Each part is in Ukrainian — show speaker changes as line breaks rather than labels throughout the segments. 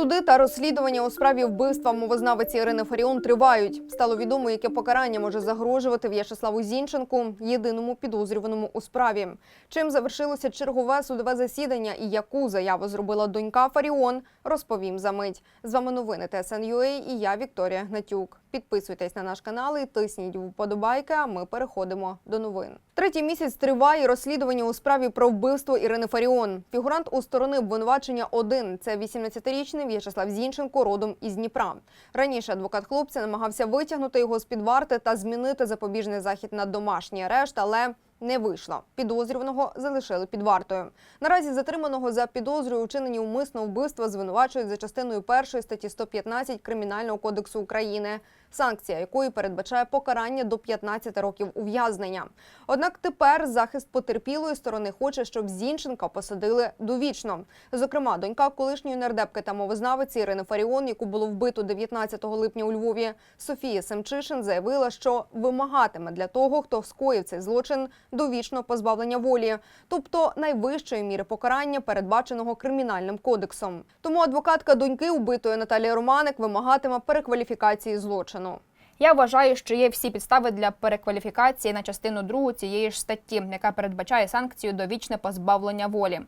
Суди та розслідування у справі вбивства мовознавиці Ірини Фаріон тривають. Стало відомо, яке покарання може загрожувати В'ячеславу Зінченку, єдиному підозрюваному у справі. Чим завершилося чергове судове засідання і яку заяву зробила донька Фаріон, розповім за мить. З вами новини ТСНЮА і я Вікторія Гнатюк. Підписуйтесь на наш канал і тисніть вподобайки. А ми переходимо до новин. Третій місяць триває розслідування у справі про вбивство Ірини Фаріон. Фігурант у сторони обвинувачення один це 18-річний В'ячеслав Зінченко, родом із Дніпра. Раніше адвокат хлопця намагався витягнути його з під варти та змінити запобіжний захід на домашній арешт, але не вийшло. Підозрюваного залишили під вартою. Наразі затриманого за підозрою у вчиненні умисного вбивства звинувачують за частиною першої статті 115 Кримінального кодексу України, санкція якої передбачає покарання до 15 років ув'язнення. Однак тепер захист потерпілої сторони хоче, щоб Зінченка посадили довічно. Зокрема, донька колишньої нардепки та мовознавиці Ірини Фаріон, яку було вбито 19 липня у Львові, Софія Семчишин заявила, що вимагатиме для того, хто скоїв цей злочин, довічно позбавлення волі, тобто найвищої міри покарання, передбаченого кримінальним кодексом. Тому адвокатка доньки убитої Наталії Романик вимагатиме перекваліфікації злочину.
Я вважаю, що є всі підстави для перекваліфікації на частину другу цієї ж статті, яка передбачає санкцію довічне позбавлення волі.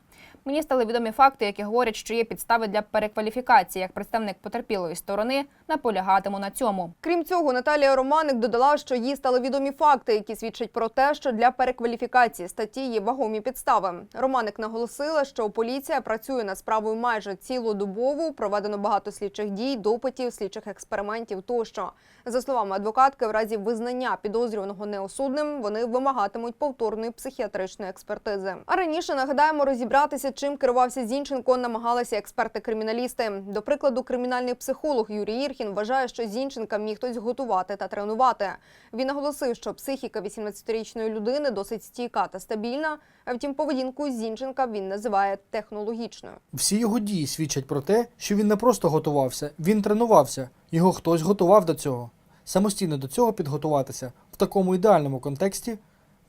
Мені стали відомі факти, які говорять, що є підстави для перекваліфікації. Як представник потерпілої сторони наполягатиму на цьому.
Крім цього, Наталія Романик додала, що їй стали відомі факти, які свідчать про те, що для перекваліфікації статті є вагомі підстави. Романик наголосила, що поліція працює над справою майже цілодобово. Проведено багато слідчих дій, допитів, слідчих експериментів тощо. За словами адвокатки, в разі визнання підозрюваного неосудним вони вимагатимуть повторної психіатричної експертизи. А раніше нагадаємо розібратися, чим керувався Зінченко, намагалися експерти-криміналісти. До прикладу, кримінальний психолог Юрій Ірхін вважає, що Зінченка міг хтось готувати та тренувати. Він наголосив, що психіка 18-річної людини досить стійка та стабільна. А втім, поведінку Зінченка він називає технологічною.
Всі його дії свідчать про те, що він не просто готувався, він тренувався. Його хтось готував до цього. Самостійно до цього підготуватися в такому ідеальному контексті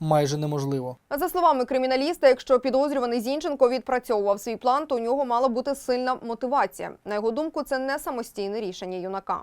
майже неможливо.
За словами криміналіста, якщо підозрюваний Зінченко відпрацьовував свій план, то у нього мала бути сильна мотивація. На його думку, це не самостійне рішення юнака.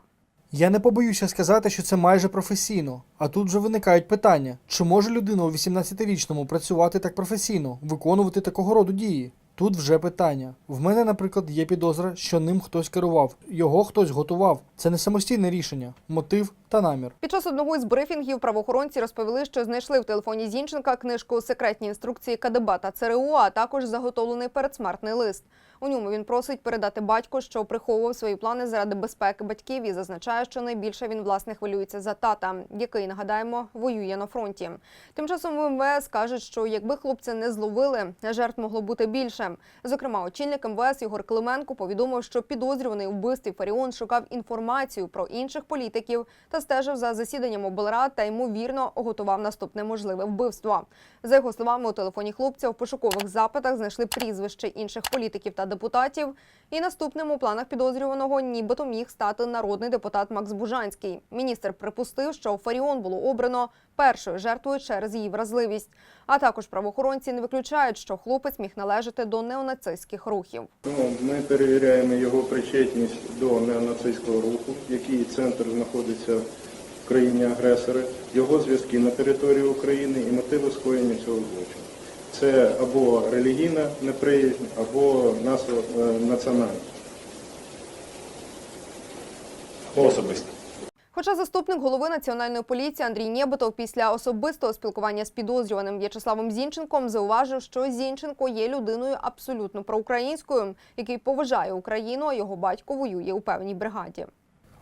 Я не побоюся сказати, що це майже професійно. А тут вже виникають питання: чи може людина у 18-річному працювати так професійно, виконувати такого роду дії? Тут вже питання. В мене, наприклад, є підозра, що ним хтось керував, його хтось готував. Це не самостійне рішення, мотив та намір.
Під час одного із брифінгів правоохоронці розповіли, що знайшли в телефоні Зінченка книжку Секретні інструкції КДБ та ЦРУ, а також заготовлений передсмертний лист. У ньому він просить передати батьку, що приховував свої плани заради безпеки батьків і зазначає, що найбільше він власне хвилюється за тата, який нагадаємо воює на фронті. Тим часом в МВС кажуть, що якби хлопця не зловили, жертв могло бути більше. Зокрема, очільник МВС Ігор Клименко повідомив, що підозрюваний у вбивстві Фаріон шукав інформацію про інших політиків та стежив за засіданням облрад та ймовірно готував наступне можливе вбивство. За його словами, у телефоні хлопця в пошукових запитах знайшли прізвище інших політиків та депутатів. І наступним у планах підозрюваного нібито міг стати народний депутат Макс Бужанський. Міністр припустив, що Фаріон було обрано першою жертвою через її вразливість. А також правоохоронці не виключають, що хлопець міг належати до неонацистських рухів.
Ну, Ми перевіряємо його причетність до неонацистського руху, який центр знаходиться в країні агресори, його зв'язки на території України і мотиви скоєння цього злочину. Це або релігійна неприязнь, або е, національна.
Особисто.
Хоча заступник голови національної поліції Андрій Нєбетов після особистого спілкування з підозрюваним В'ячеславом Зінченком зауважив, що Зінченко є людиною абсолютно проукраїнською, який поважає Україну, а його батько воює у певній бригаді.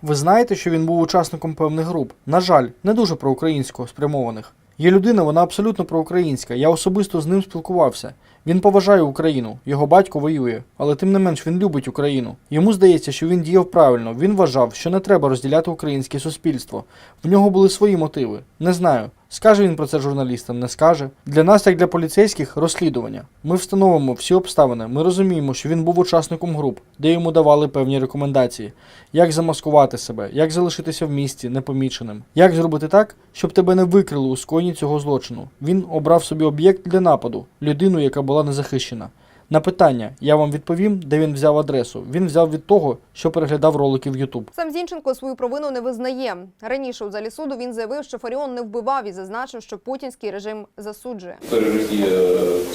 Ви знаєте, що він був учасником певних груп. На жаль, не дуже проукраїнсько спрямованих. Є людина, вона абсолютно проукраїнська. Я особисто з ним спілкувався. Він поважає Україну, його батько воює, але тим не менш він любить Україну. Йому здається, що він діяв правильно. Він вважав, що не треба розділяти українське суспільство. В нього були свої мотиви. Не знаю. Скаже він про це журналістам, не скаже. Для нас, як для поліцейських, розслідування. Ми встановимо всі обставини. Ми розуміємо, що він був учасником груп, де йому давали певні рекомендації, як замаскувати себе, як залишитися в місті непоміченим, як зробити так, щоб тебе не викрили у скоєнні цього злочину. Він обрав собі об'єкт для нападу, людину, яка була незахищена. На питання я вам відповім, де він взяв адресу. Він взяв від того, що переглядав ролики в YouTube.
Сам Зінченко свою провину не визнає. Раніше у залі суду він заявив, що Фаріон не вбивав і зазначив, що путінський режим засуджує.
Історія Росії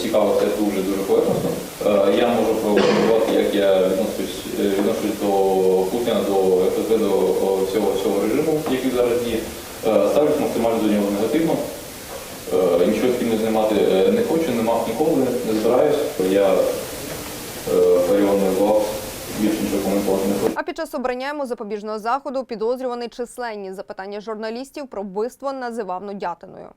цікавиться дуже дуже поверхностно. Е, Я можу прокоментувати, як я відношусь, е, відношусь до Путіна, до ФСБ, до всього цього режиму, який зараз діє. Е, Ставлюсь максимально до нього негативно. Е, Нічого знімати е, не мав ніколи, не збираюсь. Я е, не вбивав, більше нічого коментувати не хочу.
А під час обрання йому запобіжного заходу підозрюваний численні запитання журналістів про вбивство називав нудятиною.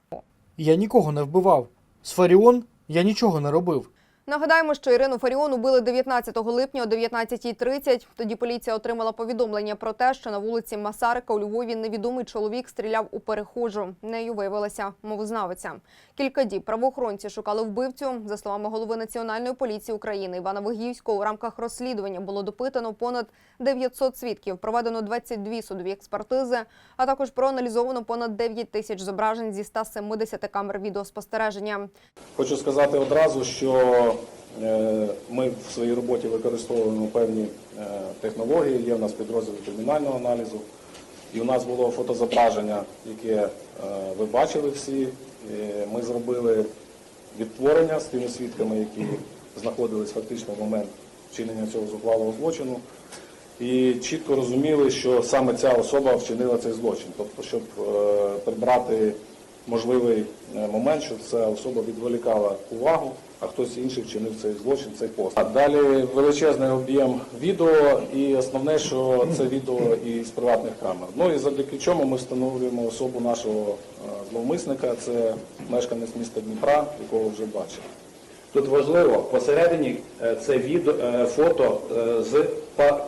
Я нікого не вбивав. З Фаріон я нічого не робив.
Нагадаємо, що Ірину Фаріон убили 19 липня о 19.30. Тоді поліція отримала повідомлення про те, що на вулиці Масарика у Львові невідомий чоловік стріляв у перехожу. Нею виявилася мовознавиця. Кілька діб правоохоронці шукали вбивцю. За словами голови Національної поліції України Івана Вигівського, у рамках розслідування було допитано понад 900 свідків, проведено 22 судові експертизи, а також проаналізовано понад 9 тисяч зображень зі 170 камер відеоспостереження.
Хочу сказати одразу, що ми в своїй роботі використовуємо певні е, технології. Є в нас підрозділ кримінального аналізу, і у нас було фотозображення, яке е, ви бачили всі. Е, Ми зробили відтворення з тими свідками, які знаходились фактично в момент вчинення цього зухвалого злочину. І чітко розуміли, що саме ця особа вчинила цей злочин. Тобто, щоб е, прибрати можливий е, момент, що ця особа відволікала увагу, а хтось інший вчинив цей злочин, цей пост. А Далі величезний об'єм відео, і основне, що це відео із приватних камер. Ну і завдяки чому ми встановлюємо особу нашого е, зловмисника. Це мешканець міста Дніпра, якого вже бачили.
Тут важливо посередині е, це відео, е, фото з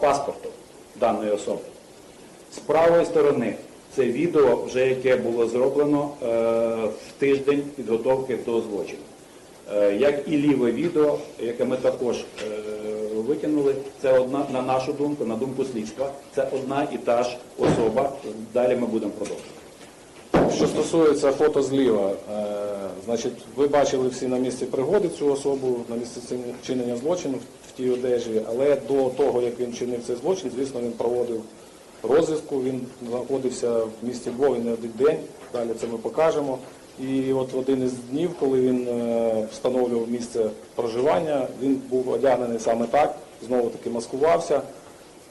паспорту даної особи. З правої сторони це відео, вже яке було зроблено в тиждень підготовки до злочину. Е, Як і ліве відео, яке ми також е, викинули, це одна, на нашу думку, на думку слідства, це одна і та ж особа. Далі ми будемо продовжувати.
Що стосується фото зліва, е, значить, ви бачили всі на місці пригоди цю особу, на місці вчинення злочину в тій одежі, але до того, як він чинив цей злочин, звісно, він проводив розвідку, він знаходився в місті Львові не один день, далі це ми покажемо. І от один із днів, коли він е, встановлював місце проживання, він був одягнений саме так, знову таки маскувався.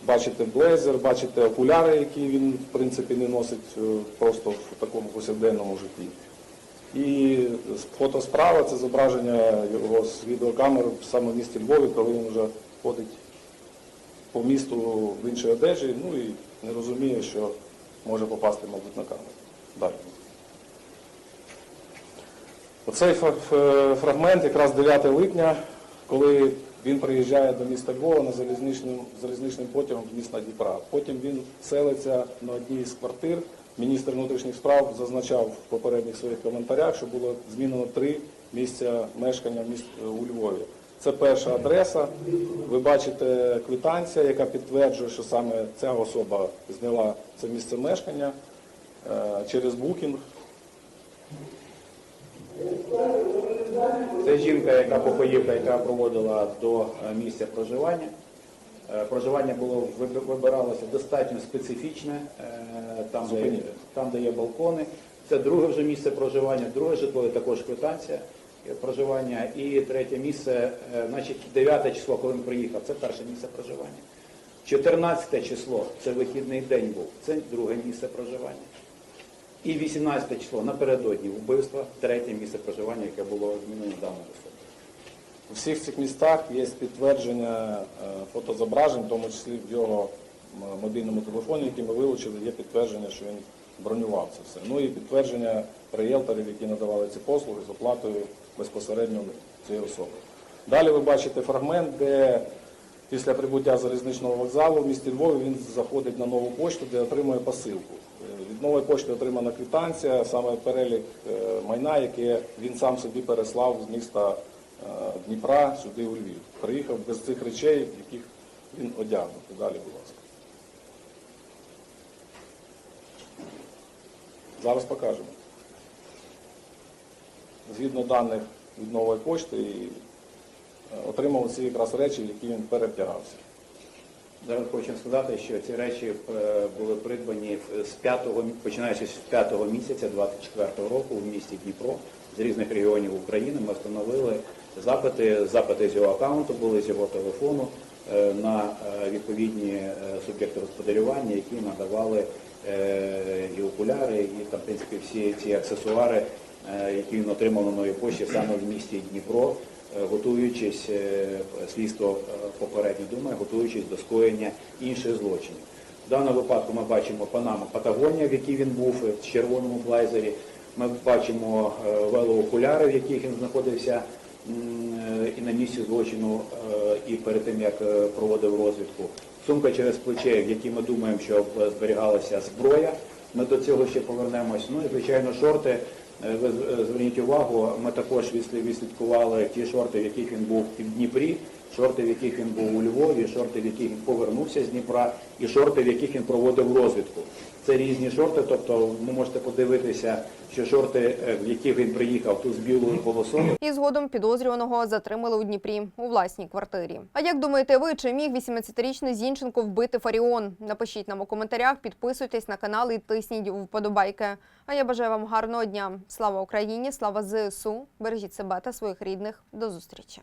Бачите блейзер, бачите окуляри, які він в принципі не носить е, просто в такому повсякденному житті. І фото справа це зображення його з відеокамери саме в місті Львові, коли він вже ходить по місту в іншій одежі, ну і не розуміє, що може попасти, мабуть, на камеру. Далі. Оцей фрагмент якраз 9 липня, коли він приїжджає до міста Львова на залізничним, залізничним потягом з міста Дніпра. Потім він селиться на одній з квартир. Міністр внутрішніх справ зазначав в попередніх своїх коментарях, що було змінено три місця мешкання у Львові. Це перша адреса. Ви бачите квитанція, яка підтверджує, що саме ця особа зняла це місце мешкання е, через букінг.
Це жінка, яка покоївка, яка проводила до е, місця проживання. Е, Проживання було вибиралося достатньо специфічне, е, там де, там, де є балкони. Це друге вже місце проживання, друге житло і також квитанція проживання. І третє місце, значить, 9 число, коли він приїхав, це перше місце проживання. 14 число це вихідний день був, це друге місце проживання. І 18 число напередодні вбивства, третє місце проживання, яке було змінено даною особою.
У всіх цих містах є підтвердження е, фотозображень, в тому числі в його мобільному телефоні, який ми вилучили, є підтвердження, що він бронював це все. Ну і підтвердження риелторів, які надавали ці послуги з оплатою безпосередньо цієї особи. Далі ви бачите фрагмент, де після прибуття залізничного вокзалу в місті Львові він заходить на нову пошту, де отримує посилку. Е, Від нової пошти отримана квитанція, саме перелік е, майна, яке він сам собі переслав з міста е, Дніпра сюди у Львів. Приїхав без цих речей, яких він одягнутий. Далі, будь ласка. Зараз покажемо. Згідно даних від нової пошти і отримав ці якраз речі, які він перевтягався.
Зараз хочу сказати, що ці речі е, були придбані з 5, починаючи з 5 місяця 24 року в місті Дніпро з різних регіонів України. Ми встановили запити, запити з його аккаунту були з його телефону е, на е, відповідні суб'єкти господарювання, які надавали і окуляри, і там, в принципі, всі ці аксесуари, які він отримав на новій пошті саме в місті Дніпро, готуючись, е, слідство е, попередньо думає, готуючись до скоєння інших злочинів. В даному випадку ми бачимо Панама Патагонія, в якій він був е, в червоному блайзері. Ми бачимо е, велоокуляри, в яких він знаходився е, і на місці злочину, е, і перед тим як е, проводив розвідку. Сумка через плече, в якій ми думаємо, що е, зберігалася зброя. Ми до цього ще повернемось. Ну і звичайно, шорти. Е, Ви е, зверніть увагу, ми також відслід- відслідкували ті шорти, в яких він був в Дніпрі, шорти, в яких він був у Львові, шорти, в яких він повернувся з Дніпра, і шорти, в яких він проводив розвідку. Це різні шорти, тобто ви можете подивитися, що шорти, е, в яких він приїхав, тут з білою полосою,
І згодом підозрюваного затримали у Дніпрі у власній квартирі. А як думаєте ви, чи міг 18-річний Зінченко вбити Фаріон? Напишіть нам у коментарях, підписуйтесь на канал і тисніть вподобайки. А я бажаю вам гарного дня. Слава Україні! Слава ЗСУ! Бережіть себе та своїх рідних. До зустрічі!